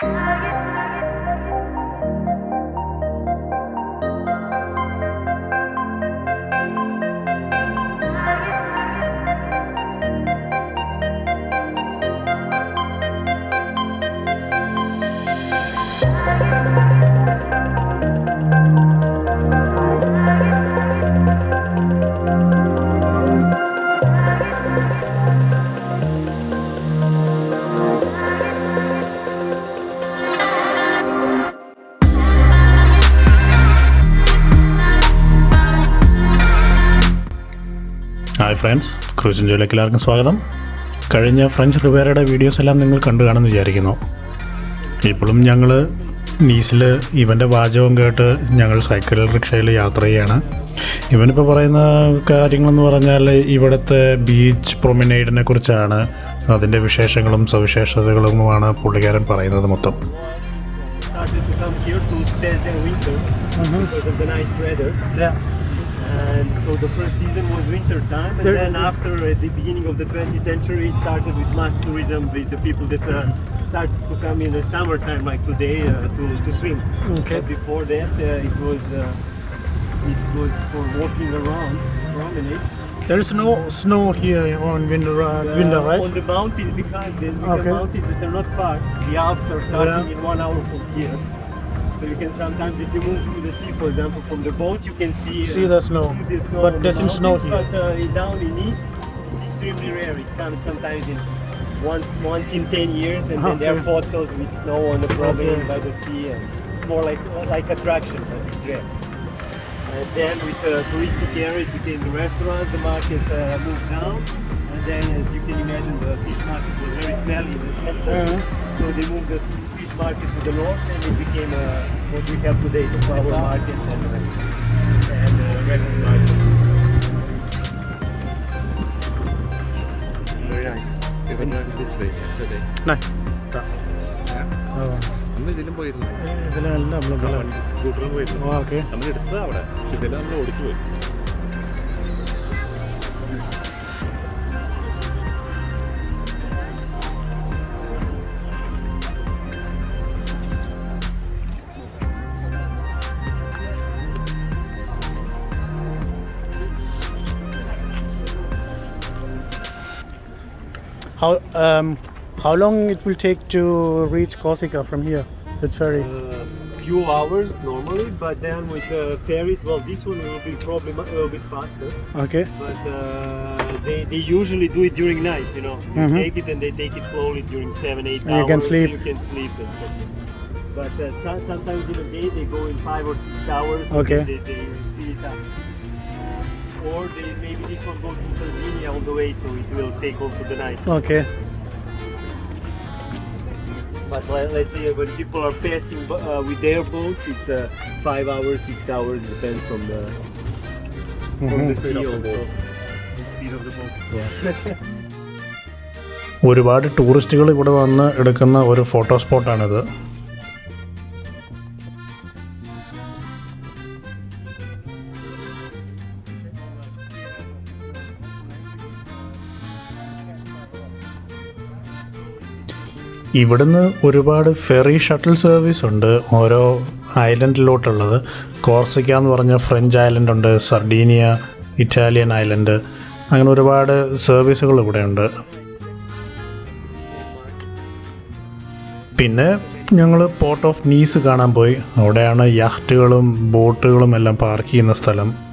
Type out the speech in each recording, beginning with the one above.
Bye. Hi friends ക്രൂസിൻ ജോലിക്ക് എല്ലാവർക്കും സ്വാഗതം. കഴിഞ്ഞ ഫ്രഞ്ച് റിവേറയുടെ വീഡിയോസ് എല്ലാം നിങ്ങൾ കണ്ടു കാണുമെന്ന് വിചാരിക്കുന്നു. ഇപ്പോഴും ഞങ്ങൾ നീസിൽ ഇവന്റെ വാചകം കേട്ട് ഞങ്ങൾ സൈക്കിൾ റിക്ഷയിൽ യാത്ര ചെയ്യാണ്. ഇവനിപ്പോൾ പറയുന്ന കാര്യങ്ങളെന്ന് പറഞ്ഞാൽ ഇവിടുത്തെ ബീച്ച് പ്രൊമിനൈഡിനെ കുറിച്ചാണ് അതിന്റെ വിശേഷങ്ങളും സവിശേഷതകളുമാണ് പുള്ളിക്കാരൻ പറയുന്നത് മൊത്തം. Yeah. And so the first season was winter time, and There- then after at the beginning of the 20th century, it started with mass tourism with the people that uh, started to come in the summertime, like today, uh, to, to swim. Okay. But before that, uh, it was uh, it was for walking around, promenade. There is no snow here on winter, uh, winter right? On the mountains behind the Okay. mountains that are not far. The Alps are starting Yeah. in one hour from here. So you can sometimes, if you move to the sea, for example, from the boat, you can see uh, See the snow, see the snow but doesn't snow here. But uh, down in east, it's extremely rare. It comes sometimes in once once in ten years, and then there are Okay. photos with snow on the promenade Okay. by the sea, and it's more like like attraction, but it's rare. And then with the touristic area, it became the restaurant, the market uh, moved down. And then, as you can imagine, the fish market was very smelly in the center. Uh-huh. So they moved the fish market to the north and it became uh, what we have today, the flower market and, uh, and uh, regular market. Very nice. We went this way yesterday. അന്ന് ഇതിലും പോയിരുന്നു ഇതിലല്ല നമ്മൾ സ്കൂട്ടറിൽ പോയിരുന്നു നമ്മൾ എടുത്തത് അവിടെ ഇതിൽ നമ്മൾ ഓടിച്ചു പോയി How um, how long it will take to reach Corsica from here? With ferry. Uh, few hours normally, but then with the ferries, well, this one will be probably a little bit faster. Okay. But uh, they, they usually do it during night, you know. You Mhm. take it and they take it slowly during seven, eight And hours. you can so sleep. You can sleep. And so. But uh, sometimes in a day they go in five or six hours. Okay. They, they speed it up. Or they, maybe this one goes to Sardinia all the way, so it will take also the night. Okay. But let, let's say when people are passing uh, with their boats, it's uh, five hours, six hours, depends from the from mm -hmm. the sea also. The speed of the boat. ഒരുപാട് ടൂറിസ്റ്റുകൾ ഇവിടെ വന്ന് എടുക്കുന്ന ഒരു photo സ്പോട്ടാണിത് ഇവിടുന്ന് ഒരുപാട് ferry shuttle service ഉണ്ട്. ഓരോ ഐലൻഡിലോട്ടുള്ളത് കോർസിക്ക എന്ന് പറഞ്ഞ ഫ്രഞ്ച് ഐലൻഡ് ഉണ്ട് സർഡീനിയ ഇറ്റാലിയൻ ഐലൻഡ് അങ്ങനെ ഒരുപാട് സർവീസുകൾ ഇവിടെ ഉണ്ട്. പിന്നെ ഞങ്ങൾ പോർട്ട് ഓഫ് നീസ് കാണാൻ പോയി. അവിടെയാണ് യാഹ്റ്റുകളും ബോട്ടുകളും എല്ലാം പാർക്ക് ചെയ്യുന്ന സ്ഥലം.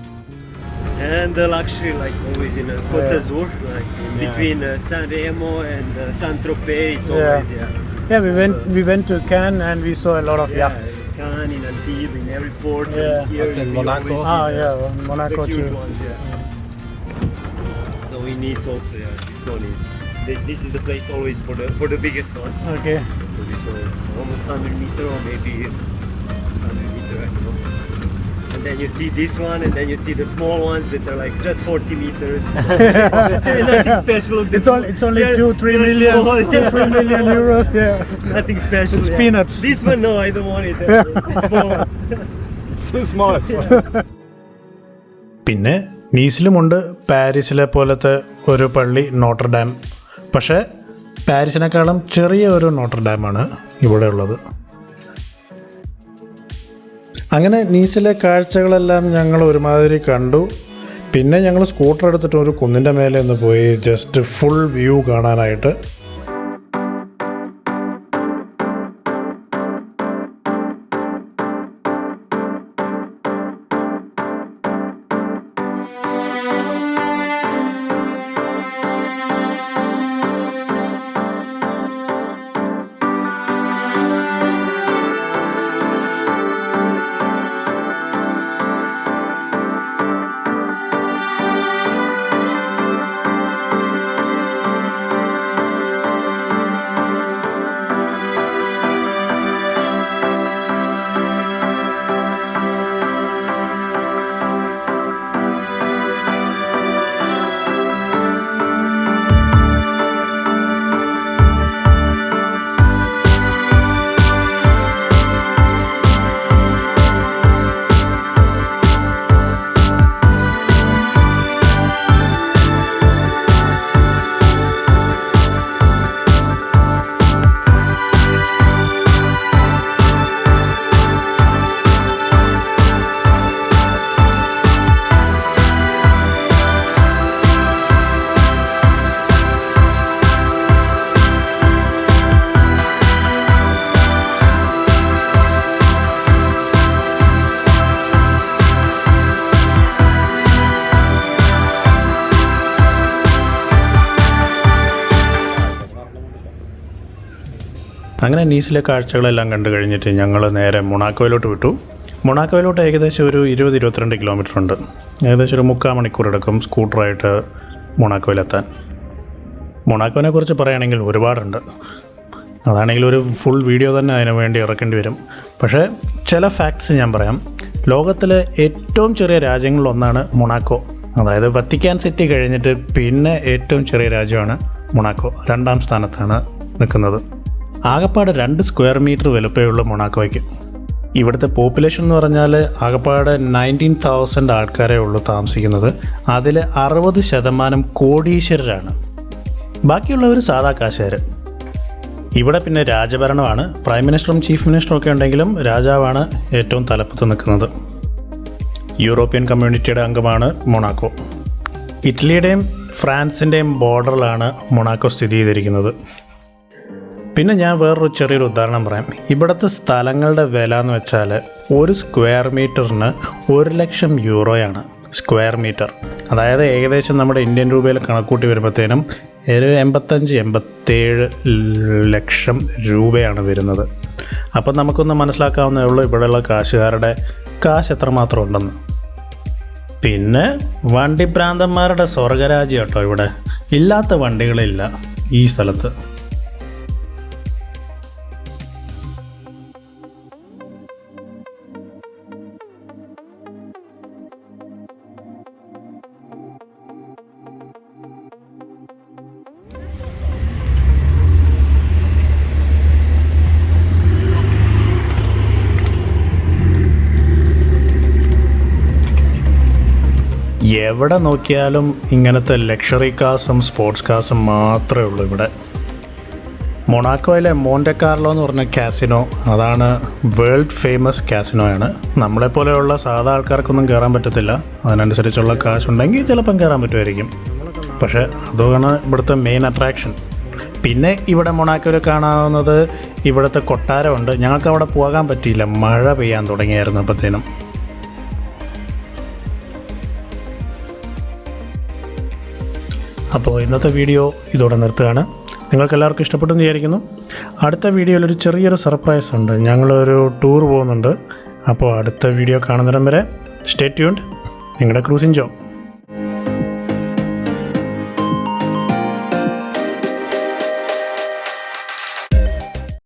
And the luxury, like always in uh, Côte d'Azur, like in between uh, San Remo and uh, Saint Tropez, it's Yeah. always yeah. Yeah, we went we went to Cannes and we saw a lot of Yeah, yachts. Cannes, in Antibes, in every port, Yeah. and here Also in Monaco. always see Ah, the- yeah, Monaco the huge too. ones, yeah. So in Nice also, yeah, this one is. This, this is the place always for the for the biggest one. Okay. So this one is almost 100 meter or maybe 100 meter, I don't know. And then you see this one, and then you see the small ones that are like just 40 meters. Nothing special. It's only it's only They're- two three million small, two yeah. three million euros. Yeah. Nothing special. It's yeah. peanuts. This one, no, I don't want it. It's small one. It's too small. പിന്നെ നീസിലുമുണ്ട് പാരീസിലെ പോലത്തെ ഒരു പള്ളി നോട്ടർ dam പക്ഷേ പാരീസിനേക്കാളും ചെറിയ ഒരു നോട്ടർ ഡാമാണ് ഇവിടെ ഉള്ളത് അങ്ങനെ നീസിലെ കാഴ്ചകളെല്ലാം ഞങ്ങൾ ഒരുമാതിരി കണ്ടു. പിന്നെ ഞങ്ങൾ സ്കൂട്ടർ എടുത്തിട്ട് ഒരു കുന്നിന്റെ മേലെ ഒന്ന് പോയി ജസ്റ്റ് ഫുൾ വ്യൂ കാണാനായിട്ട്. അങ്ങനെ നീസിലെ കാഴ്ചകളെല്ലാം കണ്ടു കഴിഞ്ഞിട്ട് ഞങ്ങൾ നേരെ മൊണാക്കോയിലോട്ട് വിട്ടു. മൊണാക്കോയിലോട്ട് ഏകദേശം ഒരു ഇരുപത് ഇരുപത്തിരണ്ട് കിലോമീറ്റർ ഉണ്ട്. ഏകദേശം ഒരു മുക്കാൽ മണിക്കൂർ എടുക്കും സ്കൂട്ടറായിട്ട് മൊണാക്കോയിലെത്താൻ. മൊണാക്കോനെ കുറിച്ച് പറയുകയാണെങ്കിൽ ഒരുപാടുണ്ട്. അതാണെങ്കിൽ ഒരു ഫുൾ വീഡിയോ തന്നെ അതിനു വേണ്ടി ഇറക്കേണ്ടി വരും. പക്ഷേ ചില ഫാക്ട്സ് ഞാൻ പറയാം. ലോകത്തിലെ ഏറ്റവും ചെറിയ രാജ്യങ്ങളിലൊന്നാണ് മൊണാക്കോ. അതായത് വത്തിക്കാൻ സിറ്റി കഴിഞ്ഞിട്ട് പിന്നെ ഏറ്റവും ചെറിയ രാജ്യമാണ് മൊണാക്കോ. രണ്ടാം സ്ഥാനത്താണ് നിൽക്കുന്നത്. ആകപ്പാട് രണ്ട് സ്ക്വയർ മീറ്റർ വലുപ്പമുള്ള മൊണാക്കോയ്ക്ക്. ഇവിടുത്തെ പോപ്പുലേഷൻ എന്ന് പറഞ്ഞാൽ ആകപ്പാട് നയന്റീൻ തൗസൻഡ് ആൾക്കാരെ ഉള്ളൂ താമസിക്കുന്നത്. അതിൽ അറുപത് ശതമാനം കോടീശ്വരരാണ്. ബാക്കിയുള്ളവർ സാധാ കാശുകാർ ഇവിടെ പിന്നെ രാജഭരണമാണ്. പ്രൈം മിനിസ്റ്ററും ചീഫ് മിനിസ്റ്ററും ഒക്കെ ഉണ്ടെങ്കിലും രാജാവാണ് ഏറ്റവും തലപ്പത്ത് നിൽക്കുന്നത്. യൂറോപ്യൻ കമ്മ്യൂണിറ്റിയുടെ അംഗമാണ് മൊണാക്കോ. ഇറ്റലിയുടെയും ഫ്രാൻസിന്റെയും ബോർഡറിലാണ് മൊണാക്കോ സ്ഥിതി ചെയ്തിരിക്കുന്നത്. പിന്നെ ഞാൻ വേറൊരു ചെറിയൊരു ഉദാഹരണം പറയാം. ഇവിടുത്തെ സ്ഥലങ്ങളുടെ വില എന്ന് വെച്ചാൽ ഒരു സ്ക്വയർ മീറ്ററിന് ഒരു ലക്ഷം യൂറോയാണ് സ്ക്വയർ മീറ്റർ അതായത് ഏകദേശം നമ്മുടെ ഇന്ത്യൻ രൂപയിൽ കണക്കൂട്ടി വരുമ്പോഴത്തേനും ഒരു എൺപത്തഞ്ച് എൺപത്തേഴ് ലക്ഷം രൂപയാണ് വരുന്നത്. അപ്പം നമുക്കൊന്ന് മനസ്സിലാക്കാവുന്നേ ഉള്ളൂ ഇവിടെയുള്ള കാശുകാരുടെ കാശ് എത്രമാത്രം ഉണ്ടെന്ന്. പിന്നെ വണ്ടിഭ്രാന്തന്മാരുടെ സ്വർഗരാജ്യം കേട്ടോ ഇവിടെ. ഇല്ലാത്ത വണ്ടികളില്ല ഈ സ്ഥലത്ത്. എവിടെ നോക്കിയാലും ഇങ്ങനത്തെ ലക്ഷറി കാസും സ്പോർട്സ് കാസും മാത്രമേ ഉള്ളൂ ഇവിടെ. മൊണാക്കോയിലെ മോണ്ടെ കാർലോ എന്ന് പറഞ്ഞ കാസിനോ അതാണ് വേൾഡ് ഫേമസ് കാസിനോ ആണ് നമ്മളെപ്പോലെയുള്ള സാധാ ആൾക്കാർക്കൊന്നും കയറാൻ പറ്റത്തില്ല. അതിനനുസരിച്ചുള്ള കാശുണ്ടെങ്കിൽ ചിലപ്പം കയറാൻ പറ്റുമായിരിക്കും. പക്ഷേ അതാണ് ഇവിടുത്തെ മെയിൻ അട്രാക്ഷൻ പിന്നെ ഇവിടെ മൊണാക്കോയിൽ കാണാവുന്നത് ഇവിടുത്തെ കൊട്ടാരമുണ്ട്. ഞങ്ങൾക്ക് അവിടെ പോകാൻ പറ്റിയില്ല. മഴ പെയ്യാൻ തുടങ്ങിയായിരുന്നു അപ്പോഴത്തേനും അപ്പോൾ ഇന്നത്തെ വീഡിയോ ഇതോടെ നിർത്തുകയാണ്. നിങ്ങൾക്ക് എല്ലാവർക്കും ഇഷ്ടപ്പെട്ടെന്ന് വിചാരിക്കുന്നു. അടുത്ത വീഡിയോയിൽ ഒരു ചെറിയൊരു സർപ്രൈസ് ഉണ്ട്. ഞങ്ങളൊരു ടൂർ പോകുന്നുണ്ട്. അപ്പോൾ അടുത്ത വീഡിയോ കാണുന്നിടം വരെ സ്റ്റേ ട്യൂൺഡ്. നിങ്ങളുടെ ക്രൂസിൻ ജോ.